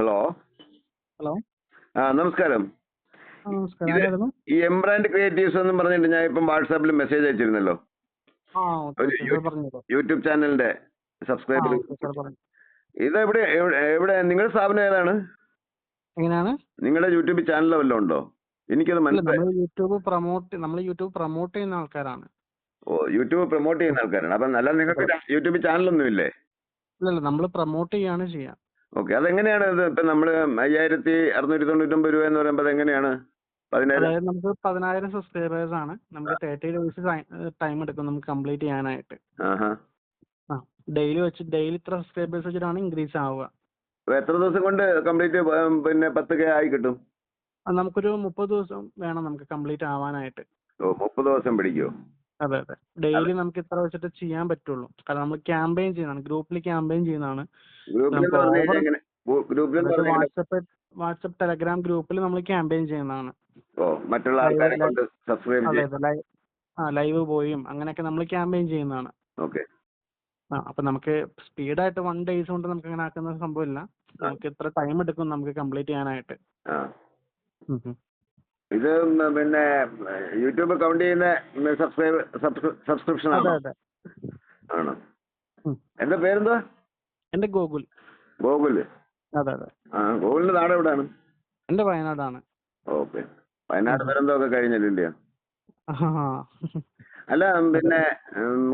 Hello hello ആ നമസ്കാരം. ഈ എംബ്രാൻഡ് ക്രിയേറ്റീവ്സ് എന്ന് പറഞ്ഞിട്ട് ഞാൻ ഇപ്പം വാട്സാപ്പിൽ മെസ്സേജ് അയച്ചിരുന്നല്ലോ. യൂട്യൂബ് ചാനലിന്റെ സബ്സ്ക്രൈബർ. ഇത് എവിടെ എവിടെ- നിങ്ങളുടെ സ്ഥാപനം ഏതാണ്? എങ്ങനെയാണ്? നിങ്ങളുടെ യൂട്യൂബ് ചാനൽ വല്ലതും ഉണ്ടോ? എനിക്കത് മനസ്സിലായി. യൂട്യൂബ് പ്രൊമോട്ട് നമ്മൾ യൂട്യൂബ് പ്രൊമോട്ട് ചെയ്യുന്ന ആൾക്കാരാണ്. ഓ യൂട്യൂബ് പ്രൊമോട്ട് ചെയ്യുന്ന ആൾക്കാരാണ്. അപ്പം നല്ല നിങ്ങൾക്ക് യൂട്യൂബ് ചാനലൊന്നും ഇല്ലേ അല്ലല്ല നമ്മൾ പ്രൊമോട്ട് ചെയ്യാണ് ചെയ്യാം. ഓക്കെ. അതെങ്ങനെയാണ് ഇത്? ഇപ്പം നമ്മൾ അയ്യായിരത്തി അറുന്നൂറ്റി തൊണ്ണൂറ്റൊമ്പത് രൂപ എന്ന് പറയുമ്പോൾ അതെങ്ങനെയാണ്? പതിനായിരം അതായത് നമുക്ക് പതിനായിരം സബ്സ്ക്രൈബേഴ്സ് ആണ്. നമുക്ക് തേർട്ടി ഡേയ്സ് ടൈം എടുക്കും നമുക്ക് കംപ്ലീറ്റ് ചെയ്യാനായിട്ട്. ആഹാ. ആ ഡെയിലി വെച്ച് ഡെയിലി ഇത്ര സബ്സ്ക്രൈബേഴ്സ് വെച്ചിട്ടാണ് ഇൻക്രീസ് ആവുക. എത്ര ദിവസം കൊണ്ട് കംപ്ലീറ്റ് പിന്നെ പത്ത് കെ ആയി കിട്ടും? അത് നമുക്കൊരു മുപ്പത് ദിവസം വേണം നമുക്ക് കംപ്ലീറ്റ് ആവാനായിട്ട്. ഓ മുപ്പത് ദിവസം പിടിക്കുമോ അതെ അതെ. ഡെയിലി നമുക്ക് ഇത്ര വെച്ചിട്ട് ചെയ്യാൻ പറ്റുള്ളൂ. കാരണം നമ്മൾ ക്യാമ്പയിൻ ചെയ്യുന്നതാണ് ഗ്രൂപ്പിൽ ക്യാമ്പയിൻ ചെയ്യുന്നതാണ്. വാട്സപ്പ് വാട്സപ്പ് ടെലഗ്രാം ഗ്രൂപ്പിൽ നമ്മൾ ക്യാമ്പയിൻ ചെയ്യുന്നതാണ്. മറ്റുള്ള ആൾക്കാരെ കൊണ്ട് സബ്സ്ക്രൈബ് ആ ലൈവ് പോയും. അങ്ങനെയൊക്കെ നമ്മൾ ക്യാമ്പയിൻ ചെയ്യുന്നതാണ്. ഓക്കെ. ആ അപ്പൊ നമുക്ക് സ്പീഡായിട്ട് വൺ ഡേയ്സ് കൊണ്ട് നമുക്ക് അങ്ങനെ ആക്കുന്ന സംഭവമില്ല. നമുക്ക് ഇത്ര ടൈം എടുക്കും നമുക്ക് കംപ്ലീറ്റ് ചെയ്യാനായിട്ട്. ഇത് പിന്നെ യൂട്യൂബ് കൗണ്ട് ചെയ്യുന്ന സബ്സ്ക്രൈബ് സബ്സ്ക്രിപ്ഷൻ ആണോ? അതെ ആണോ? പേരെന്താ എന്റെ ഗോകുൽ. ഗോകുൽ. അതെ അതെ. ആ ഗോകുലിന്റെ നാട് എവിടെയാണ്? എന്റെ വയനാടാണ്. ഓക്കെ. വയനാട് ദുരന്തമൊക്കെ കഴിഞ്ഞല്ലോ അല്ല പിന്നെ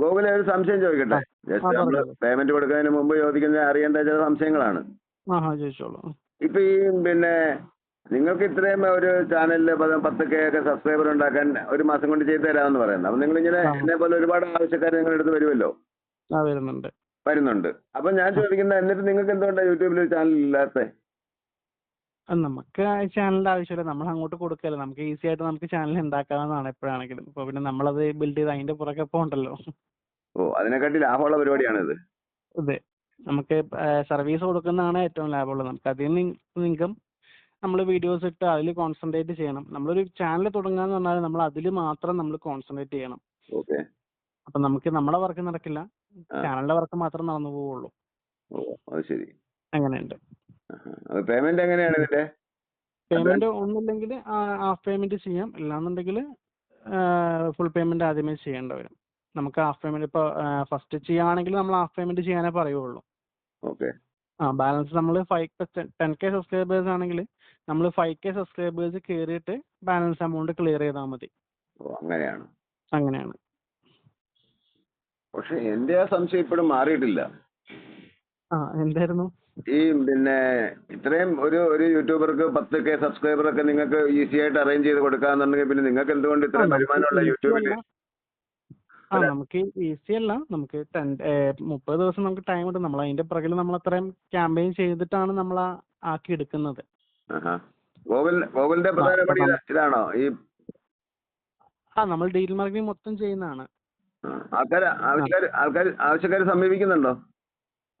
ഗോകുലെ ഒരു സംശയം ചോദിക്കട്ടെ. ജസ്റ്റ് നമ്മൾ. പേയ്മെന്റ് കൊടുക്കുന്നതിന് മുമ്പ് ചോദിക്കുന്ന അറിയേണ്ട ചില സംശയങ്ങളാണ്. ഇപ്പൊ ഈ പിന്നെ നിങ്ങൾക്ക് ഇത്രയും ഒരു ചാനലിൽ പത്ത് കെ ഒക്കെ സബ്സ്ക്രൈബർ ഉണ്ടാക്കാൻ ഒരു മാസം കൊണ്ട് ചെയ്തു തരാമെന്ന് പറയുന്നത് അപ്പൊ നിങ്ങൾ ഇങ്ങനെ എന്നെ പോലെ ഒരുപാട് ആവശ്യക്കാർ നിങ്ങളുടെ അടുത്ത് വരുമല്ലോ? വരുന്നുണ്ട്. വരുന്നുണ്ട്. അപ്പൊ ഞാൻ ചോദിക്കുന്നത് എന്നിട്ട് നിങ്ങൾക്ക് എന്തുകൊണ്ടാണ് യൂട്യൂബിൽ ഒരു ചാനൽ ഇല്ലാത്ത? നമുക്ക് ചാനലിന്റെ ആവശ്യമില്ല. നമ്മൾ അങ്ങോട്ട് കൊടുക്കല്ല. നമുക്ക് ഈസി ആയിട്ട് നമുക്ക് ചാനൽ ഉണ്ടാക്കാവുന്നതാണ് എപ്പോഴാണെങ്കിലും. ഇപ്പൊ പിന്നെ നമ്മളത് ബിൽഡ് ചെയ്ത് അതിന്റെ പുറകെ പോകണ്ടല്ലോ ഓ അതിനെക്കാട്ടി ലാഭമുള്ള പരിപാടിയാണിത്. അതെ. നമുക്ക് സർവീസ് കൊടുക്കുന്നതാണ് ഏറ്റവും ലാഭമുള്ളത്. നമുക്ക് അതിൽ നിന്ന് ഇൻകം നമ്മൾ വീഡിയോസ് ഇട്ട് അതിൽ കോൺസെൻട്രേറ്റ് ചെയ്യണം. നമ്മളൊരു ചാനൽ തുടങ്ങാന്ന് പറഞ്ഞാൽ നമ്മൾ അതിൽ മാത്രം നമ്മൾ കോൺസെൻട്രേറ്റ് ചെയ്യണം. ഓക്കെ. അപ്പൊ നമുക്ക് നമ്മുടെ വർക്ക് നടക്കില്ല. ചാനലിന്റെ വർക്ക് മാത്രം നടന്നു പോവുള്ളൂ. ഓ അത് ശരി. അങ്ങനെയുണ്ട്. പേയ്മെന്റ് എങ്ങനെയാണ് ഇതിന്റെ? പേയ്മെന്റ് ഒന്നില്ലെങ്കിൽ ഹാഫ് പേയ്മെന്റ് ചെയ്യാം. ഇല്ലാന്നുണ്ടെങ്കിൽ ഫുൾ പേയ്മെന്റ് ആദ്യമേ ചെയ്യേണ്ട വരും. നമുക്ക് ഹാഫ് പേയ്മെന്റ് ഇപ്പൊ ഫസ്റ്റ് ചെയ്യുകയാണെങ്കിൽ നമ്മൾ ഹാഫ് പേയ്മെന്റ് ചെയ്യാനേ പറയുള്ളൂ. ഓക്കെ. ആ ബാലൻസ് നമ്മൾ ഫൈവ് ടെൻ കെ സബ്സ്ക്രൈബേഴ്സ് ആണെങ്കിൽ നമ്മൾ ഫൈവ് കെ സബ്സ്ക്രൈബേഴ്സ് കയറിയിട്ട് ബാലൻസ് എമൗണ്ട് ക്ലിയർ ചെയ്താൽ മതി. ഓ അങ്ങനെയാണ്. അങ്ങനെയാണ്. പക്ഷെ എന്റെ ആ സംശയം ഇപ്പോഴും മാറിയിട്ടില്ല. ആ എന്തായിരുന്നു? ഈ പിന്നെ ഇത്രയും ഒരു ഒരു യൂട്യൂബർക്ക് പത്ത് കെ സബ്സ്ക്രൈബർ ഒക്കെ നിങ്ങൾക്ക് ഈസി ആയിട്ട് അറേഞ്ച് ചെയ്ത് കൊടുക്കാന്നുണ്ടെങ്കിൽ പിന്നെ നിങ്ങൾക്ക് എന്തുകൊണ്ട് ഇത്ര ഇത്രയും വരുമാനമുള്ള യൂട്യൂബിൽ ആ നമുക്ക് ഈസി അല്ല. നമുക്ക് മുപ്പത് ദിവസം നമുക്ക് ടൈം ഉണ്ട്. നമ്മൾ അതിന്റെ പുറകിൽ നമ്മൾ അത്രയും ക്യാമ്പയിൻ ചെയ്തിട്ടാണ് നമ്മൾ ആക്കി എടുക്കുന്നത്. ഗോകുലിന്റെ പ്രധാന പണി ഇതാണോ? ഈ ആ നമ്മൾ ഡീൽ മാർക്കറ്റിംഗ് മൊത്തം ചെയ്യുന്നതാണ്. ആൾക്കാർ ആവശ്യക്കാർ ആൾക്കാർ ആവശ്യക്കാർ സമീപിക്കുന്നുണ്ടോ?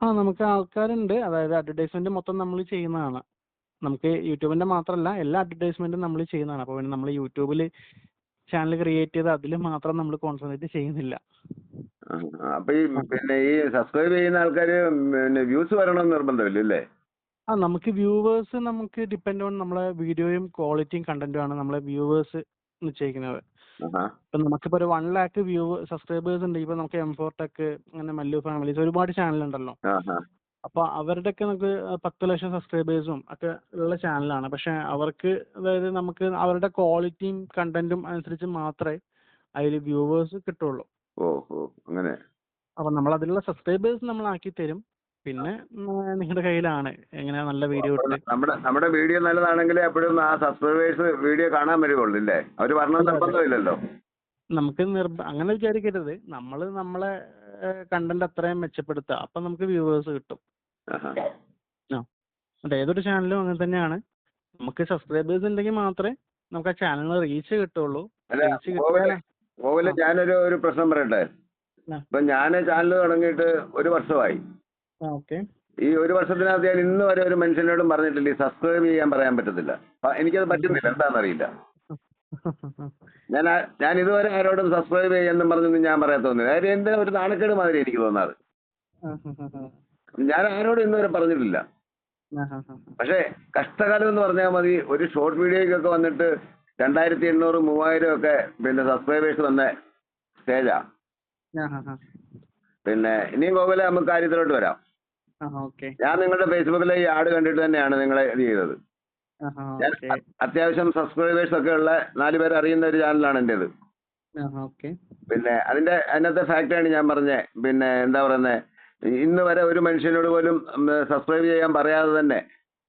ആ നമുക്ക് ആൾക്കാരുണ്ട്. അതായത് അഡ്വർടൈസ്മെന്റ് മൊത്തം നമ്മൾ ചെയ്യുന്നതാണ്. നമുക്ക് യൂട്യൂബിന്റെ മാത്രമല്ല എല്ലാ അഡ്വർടൈസ്മെന്റും നമ്മൾ ചെയ്യുന്നതാണ്. അപ്പോൾ പിന്നെ നമ്മൾ യൂട്യൂബിൽ ചാനൽ ക്രിയേറ്റ് ചെയ്ത് അതിൽ മാത്രം നമ്മൾ കോൺസെൻട്രേറ്റ് ചെയ്യുന്നില്ല. അപ്പൊ ഈ പിന്നെ ഈ സബ്സ്ക്രൈബ് ചെയ്യുന്ന ആൾക്കാർ പിന്നെ വ്യൂസ് വരണമെന്ന് നിർബന്ധമില്ല അല്ലേ ആ നമുക്ക് വ്യൂവേഴ്സ് നമുക്ക് ഡിപ്പെൻഡ് ഓൺ നമ്മളെ വീഡിയോയും ക്വാളിറ്റിയും കണ്ടന്റും ആണ് നമ്മളെ വ്യൂവേഴ്സ് നിശ്ചയിക്കുന്നത്. ഇപ്പൊ നമുക്കിപ്പോ ഒരു വൺ ലാക്ക് വ്യൂ സബ്സ്ക്രൈബേഴ്സ് ഉണ്ട്. ഇപ്പൊ നമുക്ക് എം ഫോർ ടെക് അങ്ങനെ മല്ലു ഫാമിലീസ് ഒരുപാട് ചാനൽ ഉണ്ടല്ലോ. അപ്പൊ അവരുടെയൊക്കെ നമുക്ക് പത്ത് ലക്ഷം സബ്സ്ക്രൈബേഴ്സും ഒക്കെ ഉള്ള ചാനലാണ് പക്ഷെ അവർക്ക് അതായത് നമുക്ക് അവരുടെ ക്വാളിറ്റിയും കണ്ടന്റും അനുസരിച്ച് മാത്രമേ അതിൽ വ്യൂവേഴ്സ് കിട്ടുള്ളൂ. അപ്പൊ നമ്മൾ അതിലുള്ള സബ്സ്ക്രൈബേഴ്സ് നമ്മൾ ആക്കി തരും പിന്നെ നിങ്ങളുടെ കയ്യിലാണ്. എങ്ങനെ നല്ല വീഡിയോ നമ്മുടെ നമ്മുടെ വീഡിയോ നല്ലതാണെങ്കിൽ എപ്പോഴും ആ സബ്സ്ക്രൈബേഴ്സ് വീഡിയോ കാണാൻ വരുവുള്ളൂ അല്ലേ അവർ വരണം നിർബന്ധമില്ലല്ലോ. നമുക്ക് അങ്ങനെ വിചാരിക്കരുത്. നമ്മൾ നമ്മളെ കണ്ടന്റ് അത്രയും മെച്ചപ്പെടുത്തുക അപ്പൊ നമുക്ക് വ്യൂവേഴ്സ് കിട്ടും. അതെ ഏതൊരു ചാനലും അങ്ങനെ തന്നെയാണ്. നമുക്ക് സബ്സ്ക്രൈബേഴ്സ് ഉണ്ടെങ്കിൽ മാത്രമേ നമുക്ക് ആ ചാനലിന് റീച്ച് കിട്ടുള്ളൂ. ഞാനൊരു ഒരു പ്രശ്നം പറയട്ടെ. ഇപ്പൊ ഞാൻ ചാനൽ തുടങ്ങിയിട്ട് ഒരു വർഷമായി. ഈ ഒരു വർഷത്തിനകത്ത് ഞാൻ ഇന്ന് വരെ ഒരു മനുഷ്യനോടും പറഞ്ഞിട്ടില്ല ഈ സബ്സ്ക്രൈബ് ചെയ്യാൻ പറയാൻ പറ്റത്തില്ല. എനിക്കത് പറ്റുന്നില്ല എന്താണെന്നറിയില്ല ഞാൻ ഞാൻ ഇതുവരെ ആരോടും സബ്സ്ക്രൈബ് ചെയ്യാന്നും പറഞ്ഞൊന്നും ഞാൻ പറയാൻ തോന്നുന്നില്ല കാര്യം എന്റെ ഒരു നാണക്കേട് മാതിരി എനിക്ക് തോന്നാറ്? ഞാൻ ആരോടും ഇന്നുവരെ പറഞ്ഞിട്ടില്ല. പക്ഷേ കഷ്ടകാലം എന്ന് പറഞ്ഞാൽ മതി ഒരു ഷോർട്ട് വീഡിയോയ്ക്കൊക്കെ വന്നിട്ട് രണ്ടായിരത്തി എണ്ണൂറ് മൂവായിരം ഒക്കെ പിന്നെ സബ്സ്ക്രൈബേഴ്സ് വന്ന സ്റ്റേജാ. പിന്നെ ഇനിയും ഗോകുലെ നമുക്ക് കാര്യത്തിലോട്ട് വരാം. ഞാൻ നിങ്ങളുടെ ഫേസ്ബുക്കിലെ ഈ ആഡ് കണ്ടിട്ട് തന്നെയാണ് നിങ്ങളെ ഇത് ചെയ്തത്. ഞാൻ അത്യാവശ്യം സബ്സ്ക്രൈബേഴ്സ് ഒക്കെ ഉള്ള നാല് പേര് അറിയുന്ന ഒരു ചാനലാണ് എന്റേത്. പിന്നെ അതിന്റെ അതിനകത്തെ ഫാക്റ്റാണ് ഞാൻ പറഞ്ഞത് പിന്നെ എന്താ പറയുന്നത് ഇന്ന് വരെ ഒരു മനുഷ്യനോട് പോലും സബ്സ്ക്രൈബ് ചെയ്യാൻ പറയാതെ തന്നെ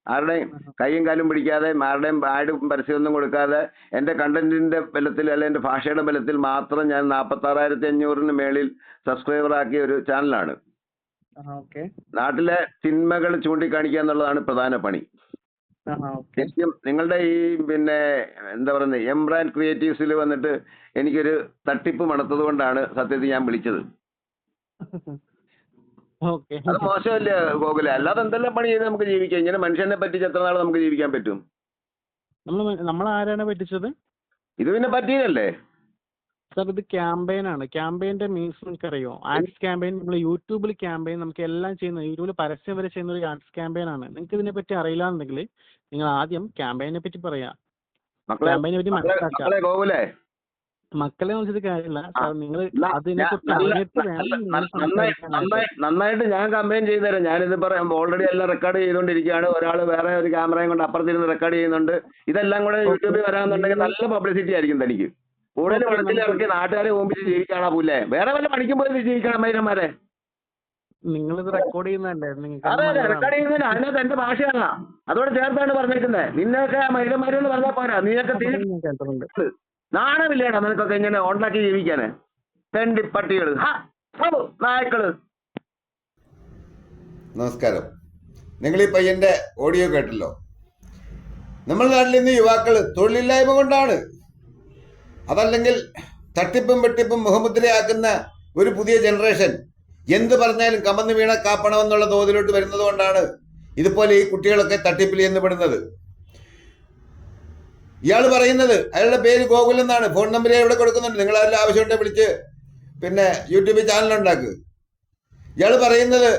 ആരുടെയും കൈയും കാലും പിടിക്കാതെ ആരുടെയും ആഡ് പരസ്യമൊന്നും കൊടുക്കാതെ എന്റെ കണ്ടന്റിന്റെ ബലത്തിൽ അല്ലെ എന്റെ ഭാഷയുടെ ബലത്തിൽ മാത്രം ഞാൻ നാൽപ്പത്താറായിരത്തി അഞ്ഞൂറിന് മേളിൽ സബ്സ്ക്രൈബർ ആക്കിയ ഒരു ചാനലാണ് നാട്ടിലെ തിന്മകൾ ചൂണ്ടിക്കാണിക്കുക എന്നുള്ളതാണ് പ്രധാന പണി. ശരിക്കും നിങ്ങളുടെ ഈ പിന്നെ എന്താ പറയുന്നത് എം ബ്രാൻഡ് ക്രിയേറ്റീവ്സിൽ വന്നിട്ട് എനിക്കൊരു തട്ടിപ്പ് മണത്തത് കൊണ്ടാണ് സത്യത്തിൽ ഞാൻ വിളിച്ചത്. അത് മോശമല്ല ഗോകുല? അല്ലാതെ എന്തെല്ലാം പണി ചെയ്ത് നമുക്ക് ജീവിക്കാം? ഇങ്ങനെ മനുഷ്യനെ പറ്റിച്ച് എത്ര നാൾ നമുക്ക് ജീവിക്കാൻ പറ്റും? നമ്മൾ നമ്മൾ ആരാണ് പറ്റിച്ചത്? ഇത് പിന്നെ പറ്റിയതല്ലേ സാർ ഇത് ക്യാമ്പയിൻ ആണ്. ക്യാമ്പയിന്റെ മീൻസ് നിങ്ങൾക്ക് അറിയോ ആഡ്സ് ക്യാമ്പയിൻ നമ്മൾ യൂട്യൂബിൽ ക്യാമ്പയിൻ നമുക്ക് എല്ലാം ചെയ്യുന്ന യൂട്യൂബിൽ പരസ്യം വരെ ചെയ്യുന്ന ഒരു ആഡ്സ് ക്യാമ്പയിൻ ആണ്. നിങ്ങൾക്ക് ഇതിനെ പറ്റി അറിയില്ല എന്നുണ്ടെങ്കിൽ നിങ്ങൾ ആദ്യം ക്യാമ്പയിനെ പറ്റി പറയാ. മക്കളെ ക്യാമ്പയിനെ പറ്റി മനസ്സിലാക്കുക മക്കളെ ഗോകുലേ. കാര്യമില്ല. സാർ നിങ്ങൾ അതിനെ നന്നായിട്ട് ഞാൻ കമ്പയിൻ ചെയ്തു തരാം ഞാനിത് പറയാം. ഓൾറെഡി എല്ലാം റെക്കോർഡ് ചെയ്തുകൊണ്ടിരിക്കുകയാണ്. ഒരാൾ വേറെ ഒരു ക്യാമറയും കൊണ്ട് അപ്പുറത്തിരുന്ന് റെക്കോർഡ് ചെയ്യുന്നുണ്ട്. ഇതെല്ലാം കൂടെ യൂട്യൂബിൽ വരാമെന്നുണ്ടെങ്കിൽ നല്ല പബ്ലിസിറ്റി ആയിരിക്കും തനിക്ക്. കൂടുതൽ ഇറക്കി നാട്ടുകാരെ ഓമ്പിച്ച് ജീവിക്കാണാ പുല്ലേ? വേറെ വല്ല പണിക്കും പോയി ജീവിക്കണം മൈനന്മാരെ നിങ്ങൾ ഇത് റെക്കോർഡ് ചെയ്യുന്നതല്ലേ അതെ അതെ റെക്കോർഡ് ചെയ്യുന്നതിന് അതിനകത്ത് എന്റെ ഭാഷയാണ് അതോടെ ചേർത്താണ് പറഞ്ഞേക്കുന്നത് നിന്നൊക്കെ മൈരന്മാരെന്ന് പറഞ്ഞാൽ പോരാ. നീയൊക്കെ നാണമില്ലേടാ നിനക്കൊക്കെ ഇങ്ങനെ ഉണ്ടാക്കി ജീവിക്കാന്? തെണ്ടിപ്പട്ടികൾ ഹാ, നായക്കൾ നായ്ക്കൾ. നമസ്കാരം. നിങ്ങൾ ഈ പയ്യന്റെ ഓഡിയോ കേട്ടല്ലോ? നമ്മുടെ നാട്ടിൽ ഇന്ന് യുവാക്കൾ തൊഴിലില്ലായ്മ കൊണ്ടാണ് അതല്ലെങ്കിൽ തട്ടിപ്പും വെട്ടിപ്പും മുഖമുദ്രയാക്കുന്ന ഒരു പുതിയ ജനറേഷൻ എന്ത് പറഞ്ഞാലും കമന്ന് വീണ കാപ്പണമെന്നുള്ള തോതിലോട്ട് വരുന്നത് കൊണ്ടാണ് ഇതുപോലെ ഈ കുട്ടികളൊക്കെ തട്ടിപ്പിൽ ചെന്നപ്പെടുന്നത് ഇയാൾ പറയുന്നത് അയാളുടെ പേര് ഗോകുൽ എന്നാണ്. ഫോൺ നമ്പർ ഇവിടെ കൊടുക്കുന്നുണ്ട്. നിങ്ങൾ അതിൽ ആവശ്യമുണ്ടെങ്കിൽ വിളിച്ച് പിന്നെ യൂട്യൂബിൽ ചാനൽ ഉണ്ടാക്കുക ഇയാൾ പറയുന്നത്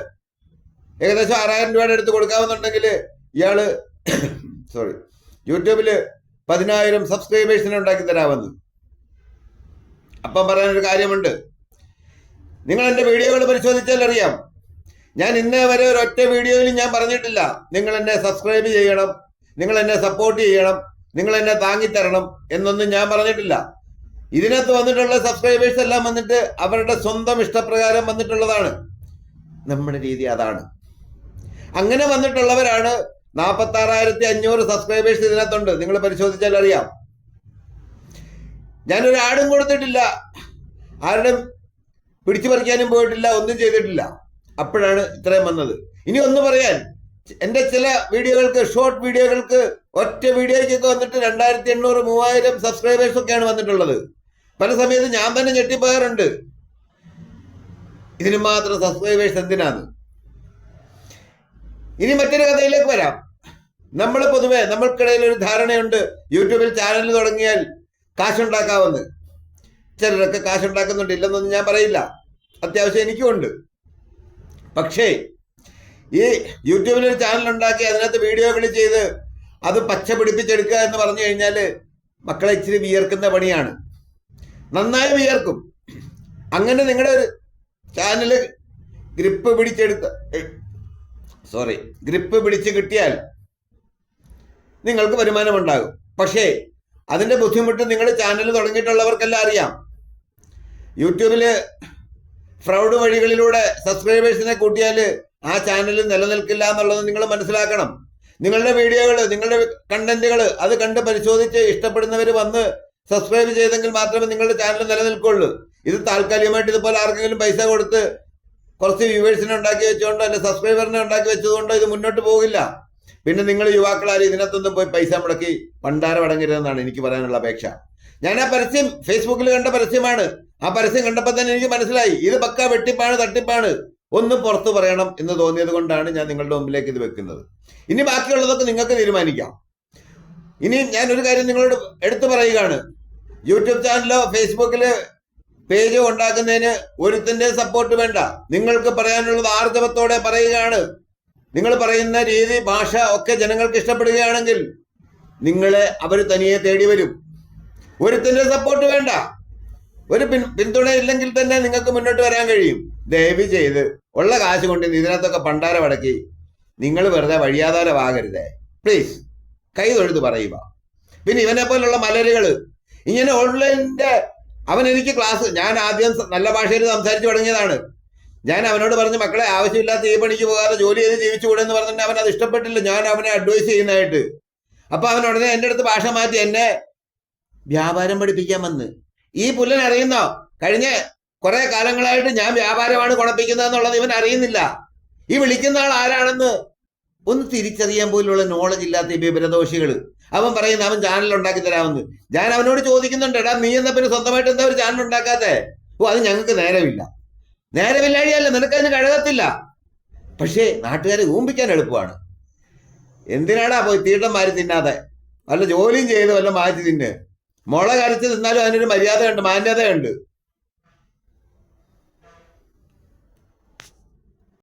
ഏകദേശം ആറായിരം രൂപയുടെ എടുത്ത് കൊടുക്കാമെന്നുണ്ടെങ്കിൽ ഇയാൾ സോറി യൂട്യൂബിൽ പതിനായിരം സബ്സ്ക്രൈബേഴ്സിനെ ഉണ്ടാക്കി തരാമെന്ന്. അപ്പം പറയാനൊരു കാര്യമുണ്ട്. നിങ്ങൾ എന്റെ വീഡിയോകൾ പരിശോധിച്ചാൽ അറിയാം. ഞാൻ ഇന്നേ വരെ ഒരൊറ്റ ഒറ്റ വീഡിയോയിൽ ഞാൻ പറഞ്ഞിട്ടില്ല. നിങ്ങൾ എന്നെ സബ്സ്ക്രൈബ് ചെയ്യണം. നിങ്ങൾ എന്നെ സപ്പോർട്ട് ചെയ്യണം. നിങ്ങൾ എന്നെ താങ്ങിത്തരണം എന്നൊന്നും ഞാൻ പറഞ്ഞിട്ടില്ല. ഇതിനകത്ത് വന്നിട്ടുള്ള സബ്സ്ക്രൈബേഴ്സ് എല്ലാം വന്നിട്ട് അവരുടെ സ്വന്തം ഇഷ്ടപ്രകാരം വന്നിട്ടുള്ളതാണ്. നമ്മുടെ രീതി അതാണ്. അങ്ങനെ വന്നിട്ടുള്ളവരാണ് നാൽപ്പത്തി ആറായിരത്തി അഞ്ഞൂറ് സബ്സ്ക്രൈബേഴ്സ് ഇതിനകത്തുണ്ട്. നിങ്ങൾ പരിശോധിച്ചാൽ അറിയാം. ഞാനൊരു ആടും കൊടുത്തിട്ടില്ല. ആരുടെ പിടിച്ചു പറിക്കാനും പോയിട്ടില്ല ഒന്നും ചെയ്തിട്ടില്ല. അപ്പോഴാണ് ഇത്രയും വന്നത്. ഇനി ഒന്ന് പറയാൻ എന്റെ ചില വീഡിയോകൾക്ക് ഷോർട്ട് വീഡിയോകൾക്ക് ഒറ്റ വീഡിയോയ്ക്കൊക്കെ വന്നിട്ട് രണ്ടായിരത്തി എണ്ണൂറ് മൂവായിരം സബ്സ്ക്രൈബേഴ്സ് ഒക്കെയാണ് വന്നിട്ടുള്ളത്. പല സമയത്ത് ഞാൻ തന്നെ ഞെട്ടിപ്പോകാറുണ്ട്. ഇതിന് മാത്രം സബ്സ്ക്രൈബേഴ്സ് എന്തിനാണ് ഇനി മറ്റൊരു കഥയിലേക്ക് വരാം. നമ്മൾ പൊതുവെ നമ്മൾക്കിടയിൽ ഒരു ധാരണയുണ്ട്. യൂട്യൂബിൽ ചാനൽ തുടങ്ങിയാൽ കാശുണ്ടാക്കാമെന്ന് ചിലരൊക്കെ കാശുണ്ടാക്കുന്നുണ്ട് ഇല്ലെന്നൊന്നും ഞാൻ പറയില്ല. അത്യാവശ്യം എനിക്കും ഉണ്ട് പക്ഷേ ഈ യൂട്യൂബിൽ ഒരു ചാനൽ ഉണ്ടാക്കി അതിനകത്ത് വീഡിയോകൾ ചെയ്ത് അത് പച്ച പിടിപ്പിച്ചെടുക്കുക എന്ന് പറഞ്ഞു കഴിഞ്ഞാൽ മക്കളെ ഇച്ചിരി വിയർക്കുന്ന പണിയാണ്. നന്നായി വിയർക്കും. അങ്ങനെ നിങ്ങളുടെ ഒരു ചാനൽ ഗ്രിപ്പ് പിടിച്ചെടുത്ത സോറി ഗ്രിപ്പ് പിടിച്ച് കിട്ടിയാൽ നിങ്ങൾക്ക് വരുമാനമുണ്ടാകും. പക്ഷേ അതിന്റെ ബുദ്ധിമുട്ട് നിങ്ങളുടെ ചാനൽ തുടങ്ങിയിട്ടുള്ളവർക്കെല്ലാം അറിയാം. യൂട്യൂബിൽ ഫ്രൗഡ് വഴികളിലൂടെ സബ്സ്ക്രൈബേഴ്സിനെ കൂട്ടിയാൽ ആ ചാനൽ നിലനിൽക്കില്ല എന്നുള്ളത് നിങ്ങൾ മനസ്സിലാക്കണം. നിങ്ങളുടെ വീഡിയോകൾ നിങ്ങളുടെ കണ്ടന്റുകൾ അത് കണ്ട് പരിശോധിച്ച് ഇഷ്ടപ്പെടുന്നവർ വന്ന് സബ്സ്ക്രൈബ് ചെയ്തെങ്കിൽ മാത്രമേ നിങ്ങളുടെ ചാനൽ നിലനിൽക്കുള്ളൂ. ഇത് താൽക്കാലികമായിട്ട് ഇതുപോലെ ആർക്കെങ്കിലും പൈസ കൊടുത്ത് കുറച്ച് വ്യൂവേഴ്സിനെ ഉണ്ടാക്കി വെച്ചുകൊണ്ടോ അല്ലെ സബ്സ്ക്രൈബറിനെ ഉണ്ടാക്കി വെച്ചതുകൊണ്ടോ ഇത് മുന്നോട്ട് പോകില്ല. പിന്നെ നിങ്ങൾ യുവാക്കളാരും ഇതിനകത്തൊന്നും പോയി പൈസ മുടക്കി പണ്ടാരം അടങ്ങരുതെന്നാണ് എനിക്ക് പറയാനുള്ള അപേക്ഷ. ഞാൻ ആ പരസ്യം ഫേസ്ബുക്കിൽ കണ്ട പരസ്യമാണ്. ആ പരസ്യം കണ്ടപ്പോൾ തന്നെ എനിക്ക് മനസ്സിലായി. ഇത് പക്ക വെട്ടിപ്പാണ് തട്ടിപ്പാണ്. ഒന്ന് പുറത്തു പറയണം എന്ന് തോന്നിയത് കൊണ്ടാണ് ഞാൻ നിങ്ങളുടെ മുമ്പിലേക്ക് ഇത് വെക്കുന്നത്. ഇനി ബാക്കിയുള്ളതൊക്കെ നിങ്ങൾക്ക് തീരുമാനിക്കാം. ഇനി ഞാൻ ഒരു കാര്യം നിങ്ങളോട് എടുത്തു പറയുകയാണ്. യൂട്യൂബ് ചാനലോ ഫേസ്ബുക്കിൽ പേജോ ഉണ്ടാക്കുന്നതിന് ഒരുത്തിന്റെ സപ്പോർട്ട് വേണ്ട. നിങ്ങൾക്ക് പറയാനുള്ളത് ആർജവത്തോടെ പറയുകയാണ്. നിങ്ങൾ പറയുന്ന രീതി ഭാഷ ഒക്കെ ജനങ്ങൾക്ക് ഇഷ്ടപ്പെടുകയാണെങ്കിൽ നിങ്ങളെ അവർ തനിയെ തേടി വരും. ഒരുത്തിന്റെ സപ്പോർട്ട് വേണ്ട. ഒരു പിൻ പിന്തുണ ഇല്ലെങ്കിൽ തന്നെ നിങ്ങൾക്ക് മുന്നോട്ട് വരാൻ കഴിയും. ദയവ് ചെയ്ത് ഉള്ള കാശ് കൊണ്ട് ഇതിനകത്തൊക്കെ പണ്ടാര വടക്കി നിങ്ങൾ വെറുതെ വഴിയാതാരമാകരുതേ. പ്ലീസ് കൈ തൊഴുത് പറയുക. പിന്നെ ഇവനെ പോലുള്ള മലരുകൾ ഇങ്ങനെ ഓൺലൈനിന്റെ അവൻ എനിക്ക് ക്ലാസ് ഞാൻ ആദ്യം നല്ല ഭാഷയിൽ സംസാരിച്ചു തുടങ്ങിയതാണ്. ഞാൻ അവനോട് പറഞ്ഞു മക്കളെ ആവശ്യമില്ലാത്ത ഈ പണിക്ക് പോകാതെ ജോലി ചെയ്ത് ജീവിച്ചുകൂടെ എന്ന് പറഞ്ഞിട്ട് അവൻ അത് ഇഷ്ടപ്പെട്ടില്ല. ഞാൻ അവനെ അഡ്വൈസ് ചെയ്യുന്നതായിട്ട്. അപ്പൊ അവൻ ഉടനെ എന്റെ അടുത്ത് ഭാഷ മാറ്റി എന്നെ വ്യാപാരം പഠിപ്പിക്കാൻ വന്ന്. ഈ പുല്ലൻ അറിയുന്നോ? കഴിഞ്ഞ കുറെ കാലങ്ങളായിട്ട് ഞാൻ വ്യാപാരമാണ് കുണപ്പിക്കുന്നതെന്നുള്ളത് ഇവൻ അറിയുന്നില്ല. ഈ വിളിക്കുന്ന ആൾ ആരാണെന്ന് ഒന്ന് തിരിച്ചറിയാൻ പോലുള്ള നോളജ് ഇല്ലാത്ത ഈ വിവരദോഷികൾ. അവൻ പറയുന്ന അവൻ ചാനൽ ഉണ്ടാക്കി തരാമെന്ന്. ഞാൻ അവനോട് ചോദിക്കുന്നുണ്ട് എടാ നീ എന്നാ പിന്നെ സ്വന്തമായിട്ട് എന്താ ഒരു ചാനൽ ഉണ്ടാക്കാത്തേ? ഓ അത് ഞങ്ങൾക്ക് നേരമില്ല. നേരമില്ലാഴിയല്ല വില്ലാഴിയല്ല നിനക്കതിന് കഴകത്തില്ല. പക്ഷേ നാട്ടുകാരെ ഊമ്പിക്കാൻ എളുപ്പമാണ്. എന്തിനാടാ പോയി തീട്ടം മാറി തിന്നാതെ? വല്ല ജോലിയും ചെയ്ത് വല്ല മാറ്റി തിന്ന്. മുള കരച്ച് തിന്നാലും അതിനൊരു മര്യാദയുണ്ട് മാന്യതയുണ്ട്.